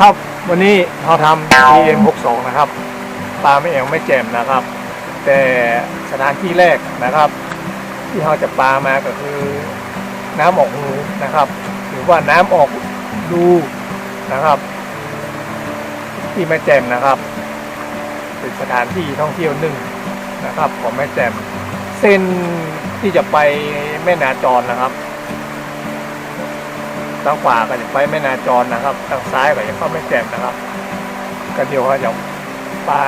ครับ วันนี้เราทำ PM 62นะครับ ปลาไม่เอวไม่แจ่มนะครับ แต่สถานที่แรกนะครับ ที่เราจะปลามาก็คือน้ำออกหูนะครับ หรือว่าน้ำออกดูนะครับ ที่แม่แจ่มนะครับ เป็นสถานที่ท่องเที่ยวหนึ่งนะครับ ของแม่แจ่มเส้นที่จะไปแม่นาจรนะครับ ทางขวาก็จะไปแม่นาจรนะครับ ทางซ้ายก็จะเข้าแม่แจ่มนะครับ ก็เดี๋ยวเราจะปลา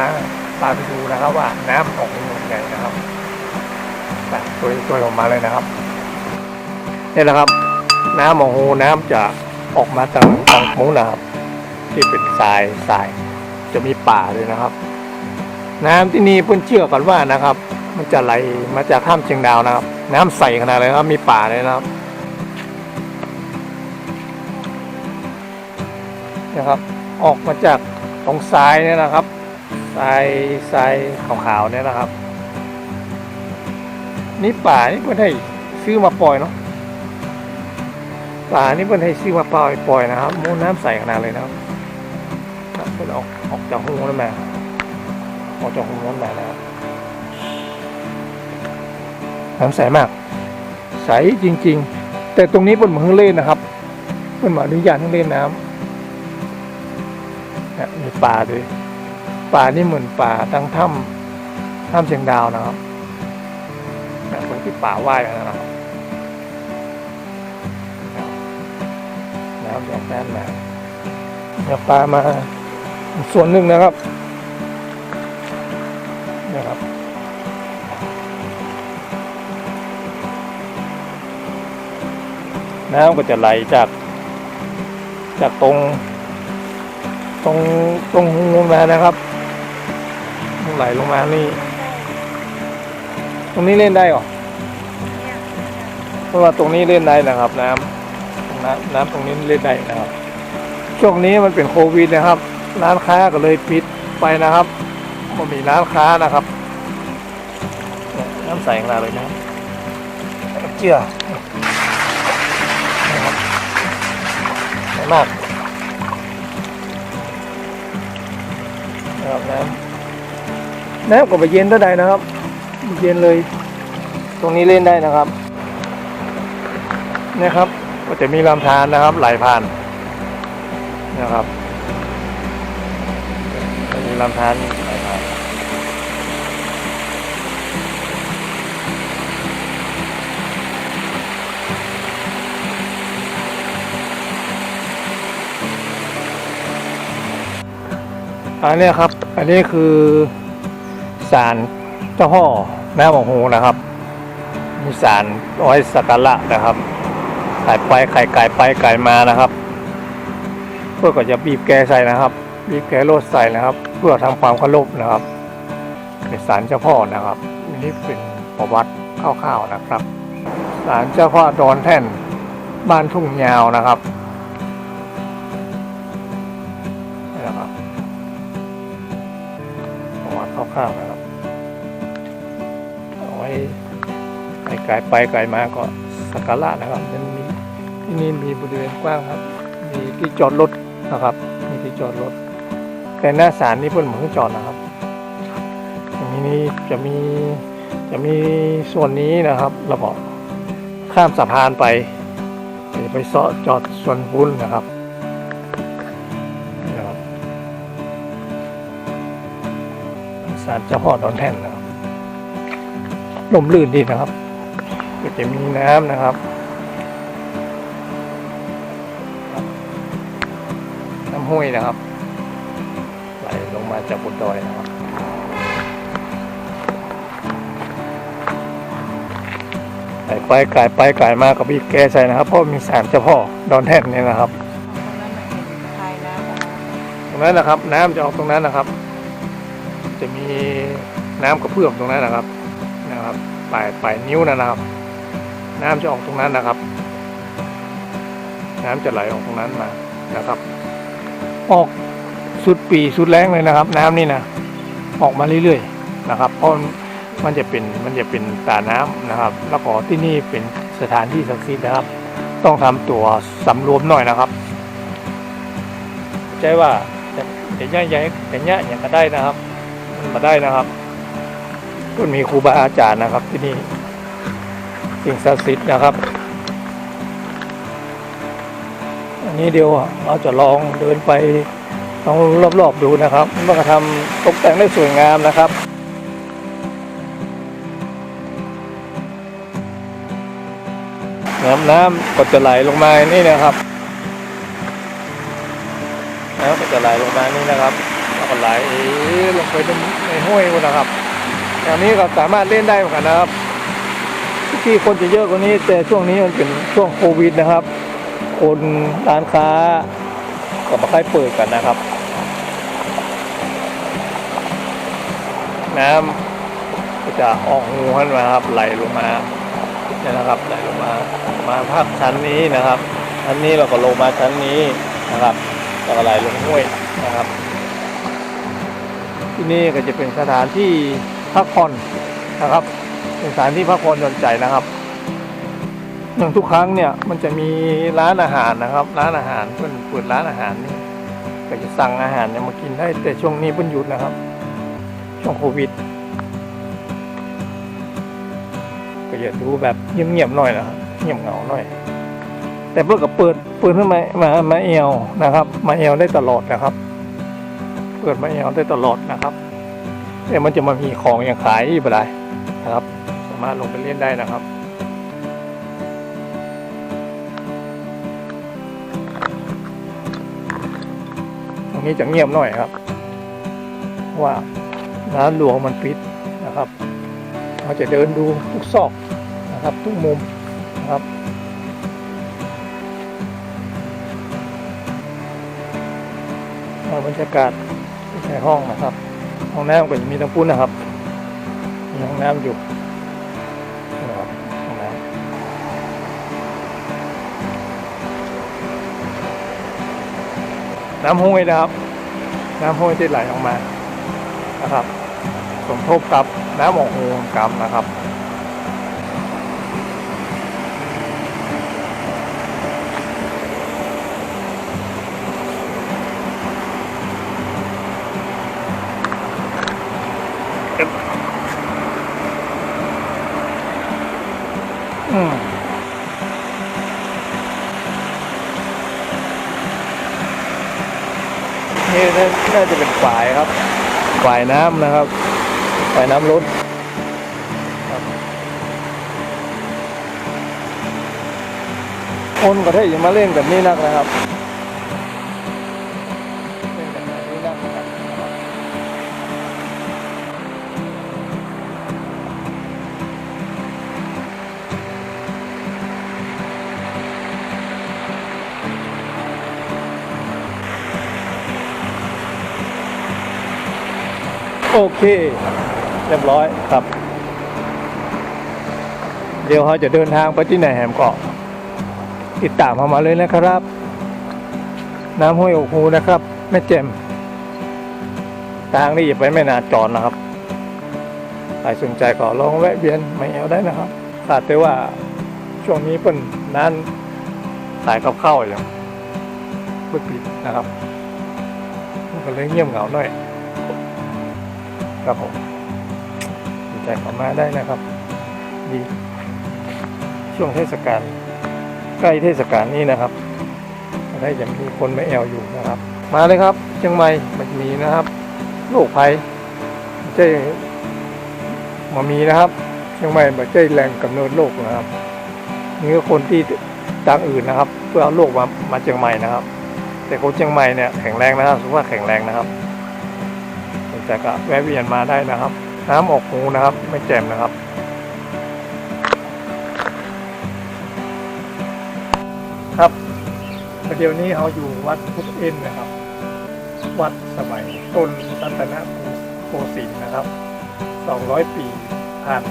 ปลาไปดูนะครับ ว่าน้ำออกเป็นยังไงนะครับไปตัวตัวออกมาเลยนะครับนี่แหละครับ น้ำของหูน้ำจะออกมาทางทางมุ้งนะครับ ที่เป็นทรายทราย จะมีป่าเลยนะครับ น้ำที่นี่เพื่อนเชื่อกันว่านะครับ มันจะไหลมาจากถ้ำเชียงดาวนะครับ น้ำใสขนาดเลยครับ มีป่าเลยนะครับ นะครับ ออกมาจากตรงทรายเนี่ยนะครับทรายทรายขาวๆเนี่ยนะครับ นี่ป่านี่เพื่อนให้ซื้อมาปล่อยเนาะป่านี่เพื่อนให้ซื้อมาปล่อยปล่อยนะครับมูลน้ำใสขนาดเลยนะครับครับเพื่อนออกออกจากหูนั่นมาออกจากหูนั่นมานะครับน้ำใสมาก ใสจริง ๆ แต่ตรงนี้เป็นเหมือนเล่นนะครับเป็นหมาอนุญาตให้เล่นน้ำเนี่ยมี ป่าด้วยป่านี่เหมือนป่าตั้งถ้ำถ้ำเชียงดาวนะครับเนี่ยคนที่ป่าว่ายนะครับน้ำจากด้านมาเนี่ยปลามาส่วนหนึ่งนะครับนะครับน้ำก็จะไหลจาก จากตรง ตรงตรงหูลงมานะครับไหลลงมานี่ ตรงนี้เล่นได้เหรอเพราะว่าตรงนี้เล่นได้นะครับ น้ำน้ำน้ำตรงนี้เล่นได้นะครับ ช่วงนี้มันเป็นโควิดนะครับ ร้านค้าก็เลยปิดไปนะครับมันมีร้านค้านะครับเนี่ยน้ำใสของเราเลยนะเจือนะครับใสมาก น้ำก็ไปเย็นเท่าใดนะครับ เย็นเลย ตรงนี้เล่นได้นะครับนี่ยครับ ก็จะมีลำธารนะครับ ไหลผ่านนะครับมีลำธารไหลผ่านอันนี้ครับ อันนี้คือ สารเจ้าพ่อแม่หมองหูนะครับ มีสารอาไวสักการะนะครับไก่ไปไข่ไก่ไปไก่มานะครับ เพื่อก็จะบีบแกใส่นะครับบีบแกโรดใส่นะครับ เพื่อทำความเคารพนะครับเป็นศาลเจ้าพ่อนะครับนนี้เป็นประวัติคร่าวๆนะครับศาลเจ้าพ่อดอนแท่นบ้านทุ่งยาวนะครับนะครับประวัติคร่าวๆนะครับ ว้ไกลไปไกลมาก็สักการะนะครับมันมีที่นี่มีบริเวณกว้างครับ มีที่จอดรถนะครับ มีที่จอดรถ แต่หน้าศาลนี่เพิ่นเหมือนจอดนะครับอย่นี้จะมีจะมีส่วนนี้นะครับเราบอกข้ามสะพานไปไปเสาะจอดส่วนบุญนะครับนี่นะครับศาลเจ้าพ่อดอนแท่นนะ ลมลื่นดีนะครับก็จะมีน้ำนะครับ น้ำห้วยนะครับ ไหลลงมาจากบนดอยนะครับไก่ไปไก่ไปไก่มากับพี่แกใส่นะครับ เพราะมีสารเจ้าพ่อดอนแท่นเนี่ยนะครับตรงนั้นนะครับ น้ำจะออกตรงนั้นนะครับ จะมีน้ำกระเพื่อมตรงนั้นนะครับ ปลายปลายนิ้วนะครับ น้ำจะออกตรงนั้นนะครับ น้ำจะไหลออกตรงนั้นมานะครับ ออกสุดปีสุดแรงเลยนะครับ น้ำนี่นะออกมาเรื่อยๆนะครับ เพราะมันจะเป็นมันจะเป็นตาน้ำนะครับ แล้วก็ที่นี่เป็นสถานที่ศักดิ์สิทธิ์นะครับ ต้องทำตัวสำรวมหน่อยนะครับใจว่าจะจะย่าใหญ่จะย่าอย่างก็ได้นะครับ มันมาได้นะครับ ก็มีครูบาอาจารย์นะครับที่นี่สิ่งศักดิ์สิทธิ์นะครับ อันนี้เดียวเราจะลองเดินไปลองรอบๆดูนะครับมันก็ทำตกแต่งได้สวยงามนะครับน้ำน้ำก็จะไหลลงมานี่นะครับน้ำก็จะไหลลงมานี่นะครับแล้วก็ไหลลงไปในห้วยนะครับ อย่างนี้ก็สามารถเล่นได้เหมือนกันนะครับ ที่คนจะเยอะกว่านี้ แต่ช่วงนี้มันเป็นช่วงโควิดนะครับ คนร้านค้าก็ไม่ค่อยเปิดกันนะครับ น้ำก็จะออกงูขึ้นมาครับ ไหลลงมาเนี่ยนะครับ ไหลลงมา มาภาคชั้นนี้นะครับชั้นนี้เราก็ลงมาชั้นนี้นะครับแล้วก็ไหลลงห้วยนะครับ ที่นี่ก็จะเป็นสถานที่ พักผ่อนนะครับเป็นสถานที่พักผ่อนหย่อนใจนะครับอย่างทุกครั้งเนี่ยมันจะมีร้านอาหารนะครับ ร้านอาหารเพิ่อนเปิดร้านอาหารนี่ก็จะสั่งอาหารเนี่ยมากินได้แต่ช่วงนี้เพิ่นหยุดนะครับ ช่วงโควิดก็จะดูแบบเงียบๆหน่อยนะครับเงียบเหงาหน่อย แต่เพื่อกับเปิดเปิดขึ้นมามามาเอวนะครับ มาเอวได้ตลอดนะครับ เปิดมาเอวได้ตลอดนะครับ แต่มันจะมามีของอย่างขายอยู่บ่ได้นะครับ สามารถลงไปเล่นได้นะครับตรงนี้จะเงียบหน่อยครับว่าร้านหลวงมันปิดนะครับ เราจะเดินดูทุกซอกนะครับทุกมุมนะครับบรรยากาศในห้องนะครับ ห้องน้ำก็ยังมีทั้งปุ้นนะครับ มีห้องน้ำอยู่นะครับห้องน้ำน้ำห้วยนะครับ น้ำห้วยที่ไหลออกมานะครับ สมทบกับน้ำออกหูกรรมนะครับ น่าจะเป็นฝายครับฝายน้ำนะครับฝายน้ำล้นคนก็ได้อย่ามาเล่นแบบนี้นักนะครับ โอเค เรียบร้อยครับ เดี๋ยวเขาจะเดินทางไปที่ไหนแหมเกาะติดตามเขามาเลยนะครับ น้ำห้วยอกหูนะครับแม่เจมทางนี้อย่าไปแม่นาจรนะครับใครสนใจก็ลองแวะเวียนมาเอวได้นะครับขาดแต่ว่าช่วงนี้เป็นร้านขายกับข้าวอย่างเปิดปิดนะครับ มันก็เลยเงียบเหงาหน่อย ครับผมสนใจข้ามาได้นะครับ ดี ช่วงเทศกาลใกล้เทศกาลนี้นะครับจะได้ยังมีคนม่แอลอยู่นะครับ มาเลยครับเชียงใหม่มันมีนะครับโรคภัยไม่ใช่มามีนะครับเชียงใหม่ไม่ใช่แหล่งกำเนิดโรคนะครับนี่ก็คนที่จากอื่นนะครับ เพื่อเอาโรคมามาเชียงใหม่นะครับ แต่คนเชียงใหม่เนี่ยแข็งแรงนะครับสุขภาพแข็งแรงนะครับ สนใจก็แวะเวียนมาได้นะครับ น้ำออกหูนะครับ ไม่แจ่มนะครับ ครับประเดี๋ยวนี้เขาอยู่วัดพุทธเอ็นนะครับ วัดสมัยต้นรัตนโกสินทร์นะครับ 200 ปีผ่าน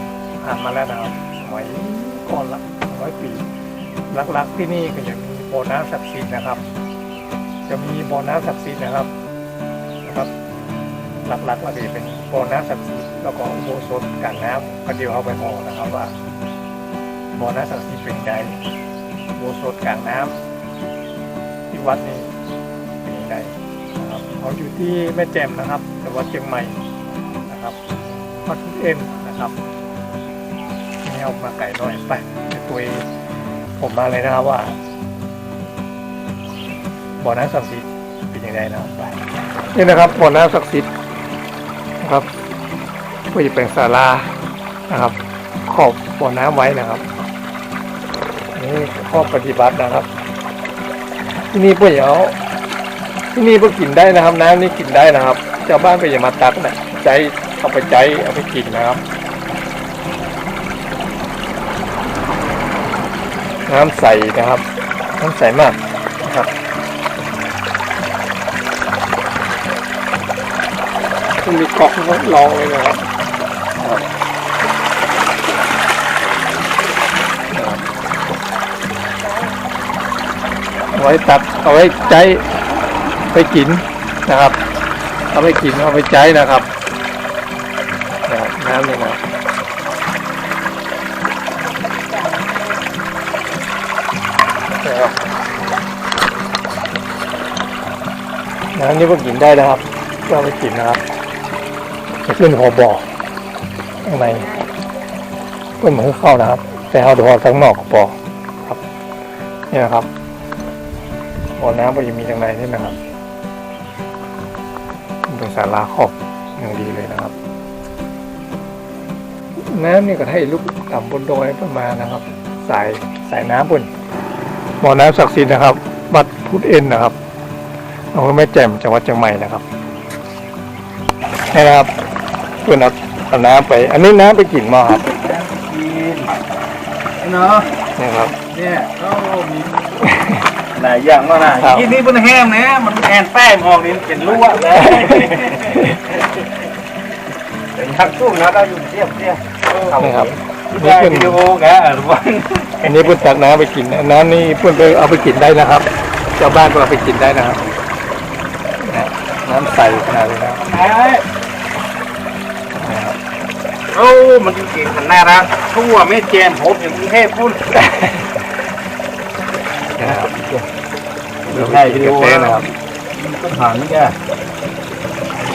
ผ่านมาแล้วนะครับสมัยก่อนละ200 ปีหลักๆที่นี่ก็จะมีบ่อน้ำศักดิ์สิทธิ์นะครับ จะมีบ่อน้ำศักดิ์สิทธิ์นะครับนะครับ หลักๆเราจะเป็นบ่อน้ำศักดิ์สิทธิ์แล้วก็อุโบสถกลางน้ำก็เดี๋ยวเอาไปมอนะครับว่าบ่อน้ำศักดิ์สิทธิ์เป็นไงอุโบสถกลางน้ำที่วัดนี้เป็นยังไงเขาอยู่ที่แม่แจ่มนะครับจังหวัดเชียงใหม่นะครับวัดพุทธเอ็นนะครับนี่เอามาไก่หน่อยไปไปคุยผมมาเลยนะครับว่าบ่อน้ำศักดิ์สิทธิ์เป็นยังไงนะครับไปนี่นะครับบ่อน้ำศักดิ์สิทธิ์ นะครับก็จะเป็นศาลานะครับขอบบ่อน้ำไว้นะครับนนี่ข้อปฏิบัตินะครับ ที่นี่เพื่อเอาที่นี่เพื่อกินได้นะครับ น้ำนี่กินได้นะครับชาวบ้านก็อย่ามาตักนะใจเอาไปใจเอาไปกินนะครับ น้ำใสนะครับน้ำใสมากนะครับ คุณมีก๊อกทดลองเลยนะครับเอาไว้ตักเอาไว้ใจไปกินนะครับ เอาไปกินเอาไปใจนะครับนะครับน้ำนี่นะน้ำนี่ก็กินได้นะครับก็เอาไปกินนะครับ จะขึ้นหัวบ่อข้างในเพื่อนเหมือนเข้านะครับ แต่เอาดูข้างนอกขอบ่อครับนี่นะครับบ่อน้ำก็ยังมีข้างในนี่นะครับเป็นสาราครอบอย่างดีเลยนะครับ น้ำนี่ก็ให้ลุกต่ำบนดอยประมาณนะครับ สายสายน้ำบนบ่อน้ำศักดิ์สิทธิ์นะครับวัดพุทธเอ็นนะครับอำเภอแม่แจ่มจังหวัดเชียงใหม่นะครับนี่นะครับ เพื่อนเอาเอาน้ำไป อันนี้น้ำไปกินมาครับกินเนาะนี่ครับ เนี่ยก็มีหลายอย่างมากนะครับ กินนี่มันแห้งนะ มันแอนแป้งออกนี่เป็นรั่วเลยเป็นทักสู้นะเราอยู่เทียบเทียบนี่ครับนี่นี่เป็เพื่อนวิดีโอแกทุกวันอันนี้เพื่อนตักน้ำไปกินนะน้ำนี่เพื่อนไปเอาไปกินได้นะครับชาวบ้านก็เอาไปกินได้นะครับนะน้ำใสขนาดนี้นะครับนะครับ โอ้มันเก่งมันน่ารักทั่วไม่แจมผมอย่างกรุงเทพพุ่นนะครับดูได้วิดีโอเต้นะครับก็ผ่านนี่แก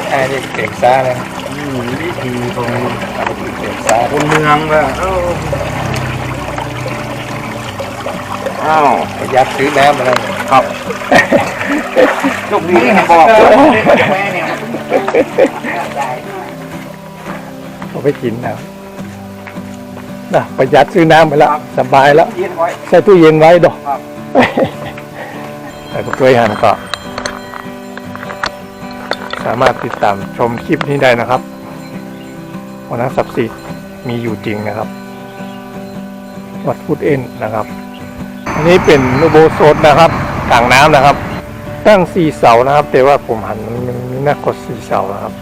ไอ้นี่เก่งซ่าเลยอืมวิธีของเก่งซ่าคนเมืองละอ้าวประหยัดซื้อน้ำมาแล้วครับยกนี้ให้บอกแม่เนี่ยเอา ไปกินนะครับนะประหยัดซื้อน้ำไปแล้วสบายแล้วเย็นไว้ใส่ตู้เย็นไว้ดอกครับแต่ก็เคยหันก็สามารถติดตามชมคลิปนี้ได้นะครับวันนั้นศักดิ์สิทธิ์มีอยู่จริงนะครับ วัดพุทธเอ็นนะครับ อันนี้เป็นอุโบสถนะครับต่างน้ำนะครับ ตั้งสี่เสานะครับ แต่ว่าผมหันมันมีหน้ากดสี่เสานะครับ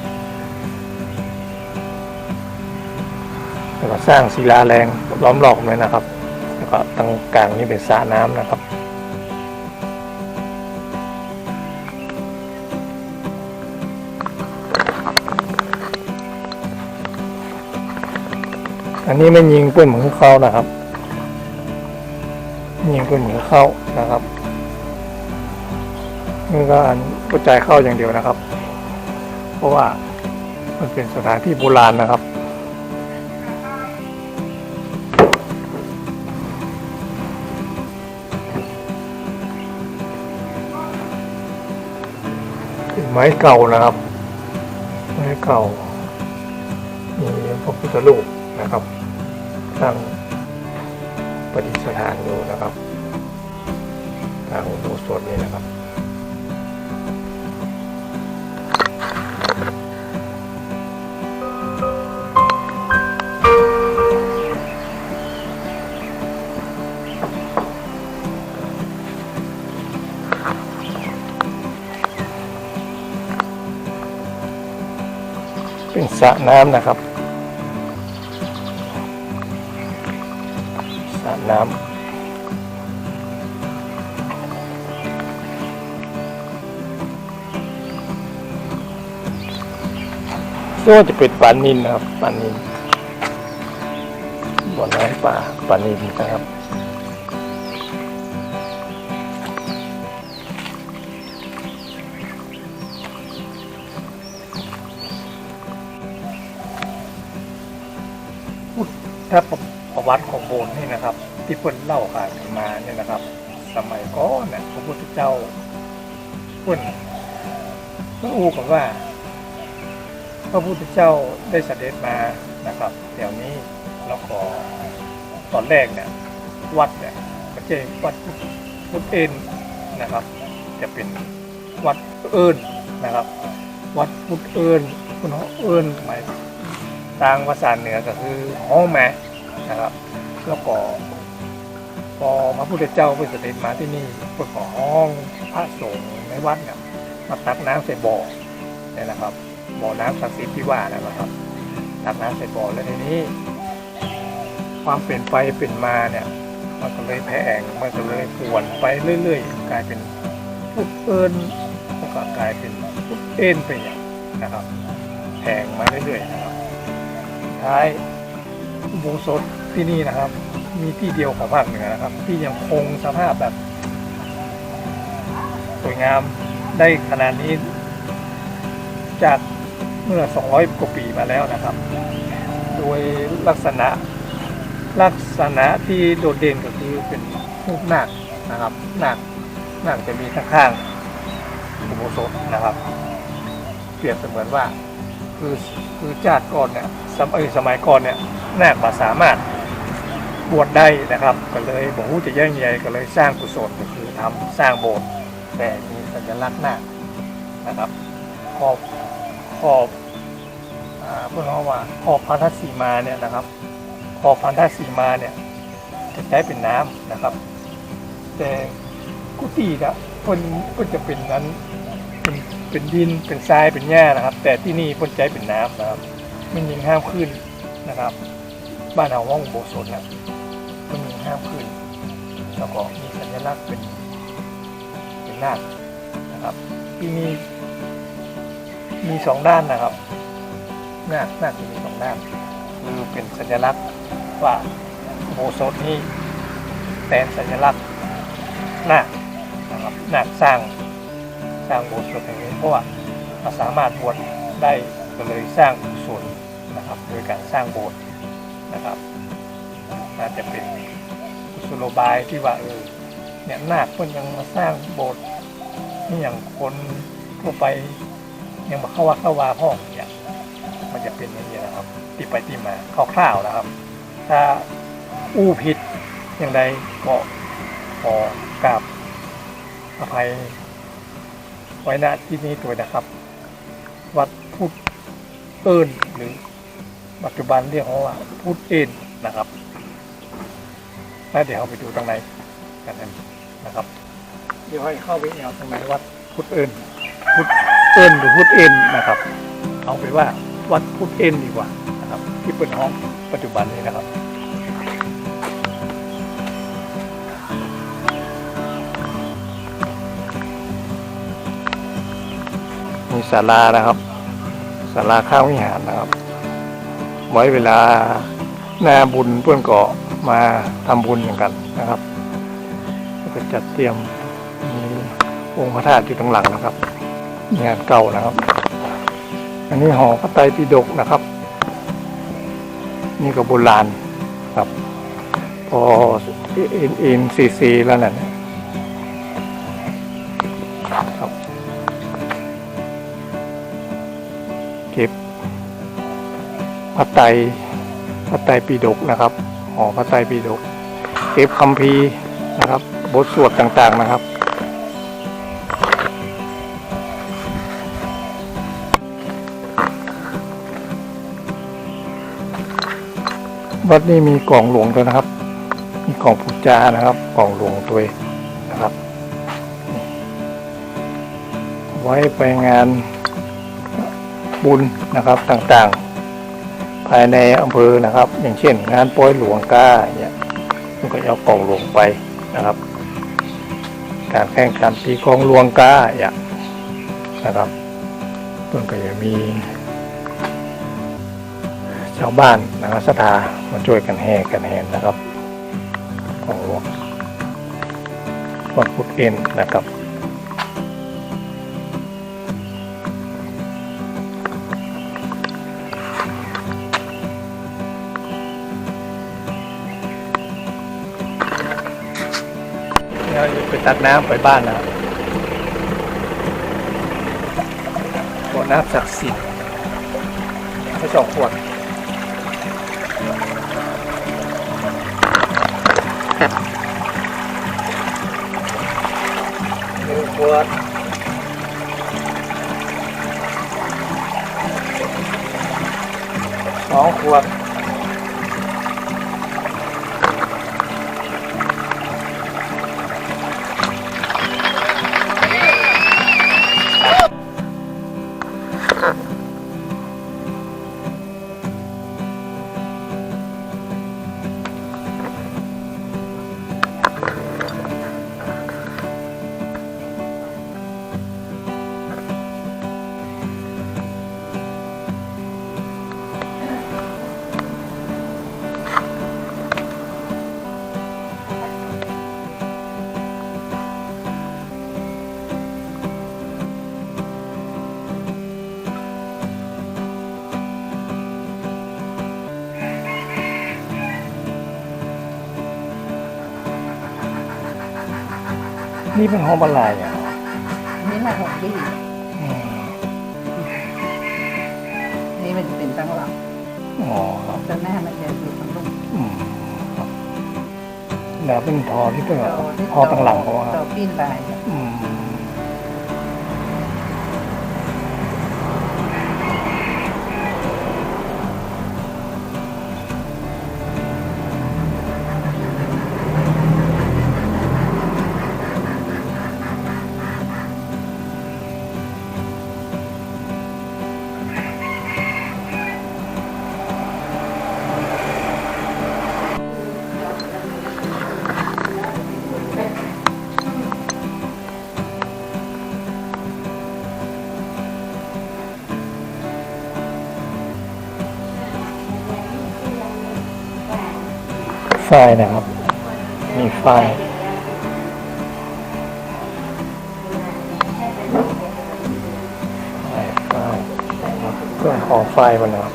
แล้วก็สร้างศิลาแรงล้อมรอบเลยนะครับ แล้วก็ตรงกลางนี่เป็นสระน้ำนะครับ อันนี้ไม่ยิงปืนเหมือนเข้านะครับ ยิงปืนเหมือนเข้านะครับนี่ก็อันกระจายเข้าอย่างเดียวนะครับ เพราะว่ามันเป็นสถานที่โบราณนะครับ ไม้เก่านะครับ ไม้เก่ามีพระพุทธรูปนะครับตั้งประดิษฐานอยู่นะครับทางอุโบสถนี้นะครับ เป็นสระน้ำนะครับสระน้ำก็จะเป็นปลานินนะครับปลานินบ่อน้ำปลาปลานินนะครับ ประวัติของโบสถ์นี่นะครับ ที่เพิ่นเล่าขานมาเนี่ยนะครับ สมัยก่อนเนี่ยพระพุทธเจ้าเพิ่นเพิ่นอู้กันว่า พระพุทธเจ้าได้เสด็จมานะครับแถวนี้แล้วก็ตอนแรกเนี่ยวัดเนี่ยก็จะวัดพุทธเอ็นนะครับ จะเป็นวัดเอิญนะครับ วัดพุทธเอิญคุณเอิญหมายทางภาษาเหนือก็คือห้องแม่นะครับ แล้วก็พอพระพุทธเจ้าไปเสด็จมาที่นี่เพื่อขอห้องพระสงฆ์ในวัดเนี่ยมาตักน้ำใส่บ่อเนี่ยนะครับ บ่อน้ำศักดิ์สิทธิ์ที่ว่านะครับ ตักน้ำใส่บ่อแล้วทีนี้ ความเปลี่ยนไปเปลี่ยนมาเนี่ยมันก็เลยแผ่งมันก็เลยป่วนไปเรื่อย ๆ กลายเป็นพุทธเอิญแล้วก็กลายเป็นพุทธเอ็นไปอย่างนะครับแผ่งมาเรื่อยๆนะครับท้ายอุโบสถ ที่นี่นะครับ มีที่เดียวของภาคเหนือนะครับ ที่ยังคงสภาพแบบ สวยงามได้ขนาดนี้ จากเมื่อ 200 กว่าปีมาแล้วนะครับ โดยลักษณะลักษณะที่โดดเด่นก็คือเป็นรูปนาคนะครับนาคนาคจะมีข้างๆอุโบสถนะครับ เปรียบเสมือนว่าคือคือชาติก่อนเนี่ยสมัยสมัยก่อนเนี่ยนาคมาสามารถ บวชได้นะครับ ก็เลยบอกว่าจะแย่งใหญ่ก็เลยสร้างกุศลก็คือทำสร้างโบสถ์แต่มีสัญลักษณ์หน้านะครับขอบขอบอ่าเพื่อนเขาว่าขอบพระทัศสีมาเนี่ยนะครับขอบพันธสีมาเนี่ยจะใช้เป็นน้ำนะครับ แต่กุฏินะเพิ่นเพิ่นจะเป็นนั้นเป็นเป็นดินเป็นทรายเป็นหญ้านะครับ แต่ที่นี่พ่นใช้เป็นน้ำนะครับมันยิงห้ามขึ้นนะครับ บ้านเราห้องโบสถนะ มันยิงห้ามขึ้นแล้วก็มีสัญลักษณ์เป็นเป็นนาคนะครับที่มีมีสองด้านนะครับนาคนาคจะมีสองด้านคือเป็นสัญลักษณ์ว่าโบสถนี้เป็นสัญลักษณ์นาคนะครับนาคสร้างสร้างโบสถ์แห่งนี้เพราะว่าเราสามารถบวชได้ก็เลยสร้างกุศลนะครับ โดยการสร้างโบสถ์นะครับ น่าจจะเป็นกุศโลบายที่ว่าเออเนี่ยนาคเพิ่นยังมาสร้างโบสถ์นี่อย่างคนทั่วไป ยังมาเข้าว่าเข้าวาห้องเนี่ยมันจะเป็นอย่างนี้นะครับที่ไปที่มาคร่าวๆนะครับ ถ้าอู้ผิดอย่างใดก็ขอกราบอภัยไว้ณที่นี้ด้วยนะครับ วัดพุทธเอิญหรือปัจจุบันเรียกว่าพุทธเอ็นนะครับ แล้วเดี๋ยวเราไปดูตรงไหนกันนะครับ เดี๋ยวให้เข้าไปเอาตรงไหนวัดพุทธเอิญพุทธเอิญหรือพุทธเอ็นนะครับ เอาไปว่าวัดพุทธเอ็นดีกว่านะครับ ที่เป็นห้องปัจจุบันนี้นะครับมีศาลานะครับศาลาข้างวิหารนะครับ ไว้เวลาหน้าบุญเพื่อนเก็ มาทำบุญอย่างกันนะครับก็จัดเตรียมมีองค์พระธาตุอยู่ตรงหลังนะครับงานเก่านะครับ อันนี้หอพระไตรปิฎกนะครับ นี่ก็โบราณครับ พอเอ็นเอ็นซีซีแล้วนั่นครับเก็บพระไตรพระไตรปิฎกนะครับ หอพระไตรปิฎกเก็บคัมภีร์นะครับ บทสวดต่างๆนะครับ วัดนี้มีกล่องหลวงด้วยนะครับ มีกล่องพุจานะครับ กล่องหลวงตัวเองนะครับ ไว้ไปงานบุญนะครับต่างๆายในอำเภอนะครับ อย่างเช่น งานโปรยหลวงก้าเนี่ยมันก็จะเอากล่องหลวงไปนะครับ การแข่งขันตีกองหลวงก้าอย่างนะครับมันก็จะมี ชาวบ้านนะครับสถามาช่วยกันแห่กันแห่นะครับ ของหลวงวัดพุทธเอ็นนะครับ ตักน้ำไปบ้านนะบ่อน้ำศักดิ์สิทธิ์ให้สองขวดหนึ่งขวดสองขวด นี่เป็นห้องบรรลัยอะนี่มาหกดีอืมนี่มันจะเป็นตั้งหลักอ๋อครับแต่แม่มันจะอยู่ข้างบนอืมครับแล้วเป็นทอที่เป็นแบบทอตั้งหลังเขาว่า ต่อปีนบ่ายอืม ไฟนะครับ มีไฟไฟไฟนะครับเครื่อขอไฟมันนะครับ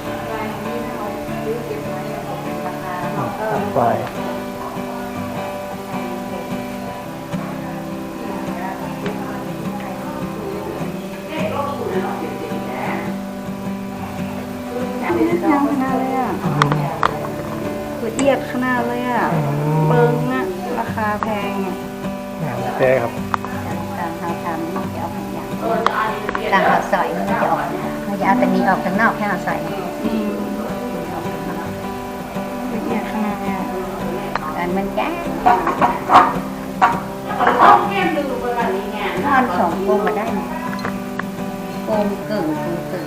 แพงอะแจ๊ครับตามเขาทำมันจะออกอย่างตามเขาใส่มันจะออกเขาจะเอาแต่นี้ออกข้างนอกให้เราใส่อืมละเอียดขนาดเลยอะอันมันยากนอนสองโกงมาได้ไหมโกงกึ่งกึ่งกึ่ง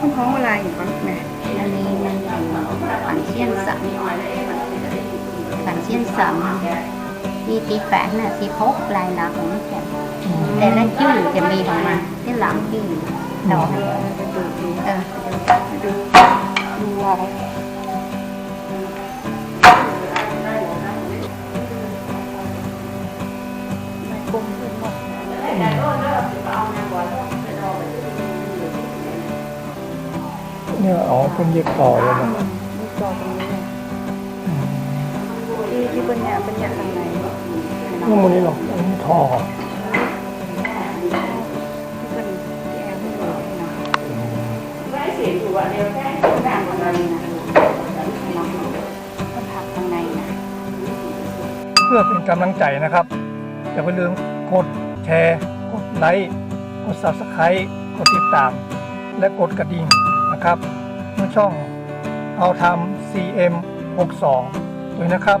มันท้องเวลาอยู่ปะแม่อันนี้มันเป็นฝันเชียนสัมฝันเชี ยนสัมมีตีแฝงน่ะตีพกลายหลักของมันแกแต่ละชื่อจะมีของมันที่หลังชื่อต่อให้ดูดูเออดูดูลายไม่กลมขึ้นหมดเนี่ยอ๋อเป็นเย็บต่อเลยนะ ที่ที่เป็นเนี่ยเป็นเนี่ยข้างในนี่มันนี่หรอกอันนี้ทอที่เป็นที่แอร์ให้ดูนะไม่เสียอยู่อะเดียวแค่ข้างในนะก็ผักข้างในนะเพื่อเป็นกำลังใจนะครับอย่าไปลืมกดแชร์กดไลค์กด subscribe กดติดตาม และกดกระดิ่งนะครับในช่องเอาทำ CM 62ด้วยนะครับ